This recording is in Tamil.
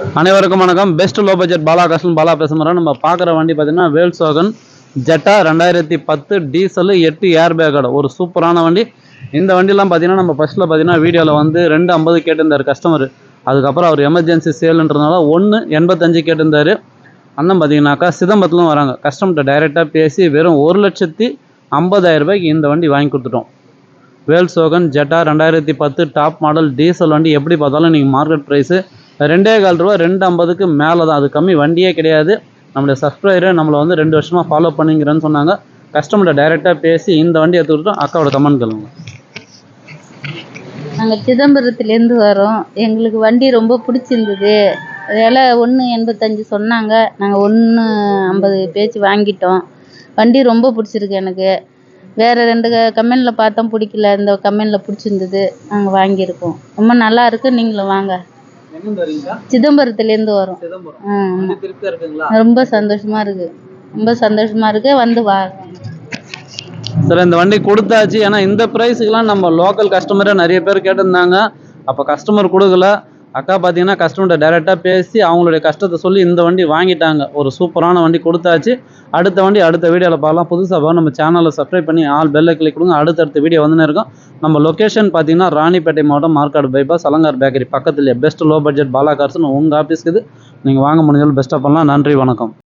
அனைவருக்கும் வணக்கம். Best low budget Bala Kasan Bala பேசுகிறோம் நம்ம பார்க்குற வண்டி பார்த்தீங்கன்னா வேல்சோகன் ஜெட்டா ரெண்டாயிரத்தி பத்து டீசல் எட்டு ஏர் பேக்கோட ஒரு சூப்பரான வண்டி. இந்த வண்டிலாம் பார்த்தீங்கன்னா நம்ம ஃபஸ்ட்டில் பார்த்தீங்கன்னா வீடியோவில் வந்து ரெண்டு ஐம்பது கேட்டிருந்தார் கஸ்டமர் அதுக்கப்புறம் அவர் எமர்ஜென்சி சேல்ன்றதுனால ஒன்று எண்பத்தஞ்சு கேட்டிருந்தார். அண்ணன் பார்த்தீங்கன்னாக்கா சிதம்பரத்துலும் வராங்க. கஸ்டமர்கிட்ட டைரெக்டாக பேசி வெறும் ஒரு லட்சத்தி ஐம்பதாயிரம் ரூபாய்க்கு இந்த வண்டி வாங்கி கொடுத்துட்டோம். வேல்சோகன் ஜெட்டா ரெண்டாயிரத்தி பத்து டாப் மாடல் டீசல் வண்டி. எப்படி பார்த்தாலும் நீங்கள் மார்க்கெட் ப்ரைஸு ரெண்டே கால் ரூபா ரெண்டு ஐம்பதுக்கு மேலே தான் அது கம்மி வண்டியே கிடையாது. நம்மளுடைய சப்ஸ்கிரைபர் நம்மளை வந்து ரெண்டு வருஷமாக ஃபாலோ பண்ணிங்கிறேன்னு சொன்னாங்க. கஸ்டமர்கிட்ட டைரெக்டாக பேசி இந்த வண்டி எடுத்துக்கிட்டோம் அக்காவோட கமெண்ட் கேளுங்க. நாங்கள் சிதம்பரத்துலேருந்து வரோம். எங்களுக்கு வண்டி ரொம்ப பிடிச்சிருந்தது. விலை ஒன்று எண்பத்தஞ்சு சொன்னாங்க. நாங்கள் ஒன்று ஐம்பது பேச்சு வாங்கிட்டோம். வண்டி ரொம்ப பிடிச்சிருக்கு எனக்கு. வேறு ரெண்டு கம்பெனியில் பார்த்தோம் பிடிக்கல. இந்த கம்பெனியில் பிடிச்சிருந்தது. நாங்கள் வாங்கியிருக்கோம். ரொம்ப நல்லா இருக்குது நீங்களும் வாங்க. சிதம்பரத்துலேருந்து வரோம். ரொம்ப சந்தோஷமாக இருக்குது ரொம்ப சந்தோஷமாக இருக்கு. வந்து வாங்க சார் இந்த வண்டி கொடுத்தாச்சு. ஏன்னா இந்த ப்ரைஸுக்கெலாம் நம்ம லோக்கல் கஸ்டமரே நிறைய பேர் கேட்டிருந்தாங்க. அப்போ கஸ்டமர் கொடுக்கல. அக்கா பார்த்தீங்கன்னா கஸ்டமர்கிட்ட டைரெக்டாக பேசி அவங்களுடைய கஷ்டத்தை சொல்லி இந்த வண்டி வாங்கிட்டாங்க. ஒரு சூப்பரான வண்டி கொடுத்தாச்சு. அடுத்த வண்டி அடுத்த வீடியோவில் பார்க்கலாம். புதுசாக நம்ம சேனலை சப்ஸ்கிரைப் பண்ணி ஆல் பெல்லை கிளிக் கொடுங்க. அடுத்தடுத்த வீடியோ வந்துன்னு இருக்கும். நம்ம லொக்கேஷன் பார்த்தீங்கன்னா ராணிப்பேட்டை மாவட்டம் மார்க்காடு பைபாஸ் அலங்கார் பேக்கரி பக்கத்துலேயே பெஸ்ட் லோ பட்ஜெட் பாலா கார்ஸ்னு உங்கள் ஆஃபீஸ்க்கு இது. நீங்கள் வாங்க முடிஞ்சாலும் பெஸ்ட்டாக பண்ணலாம். நன்றி வணக்கம்.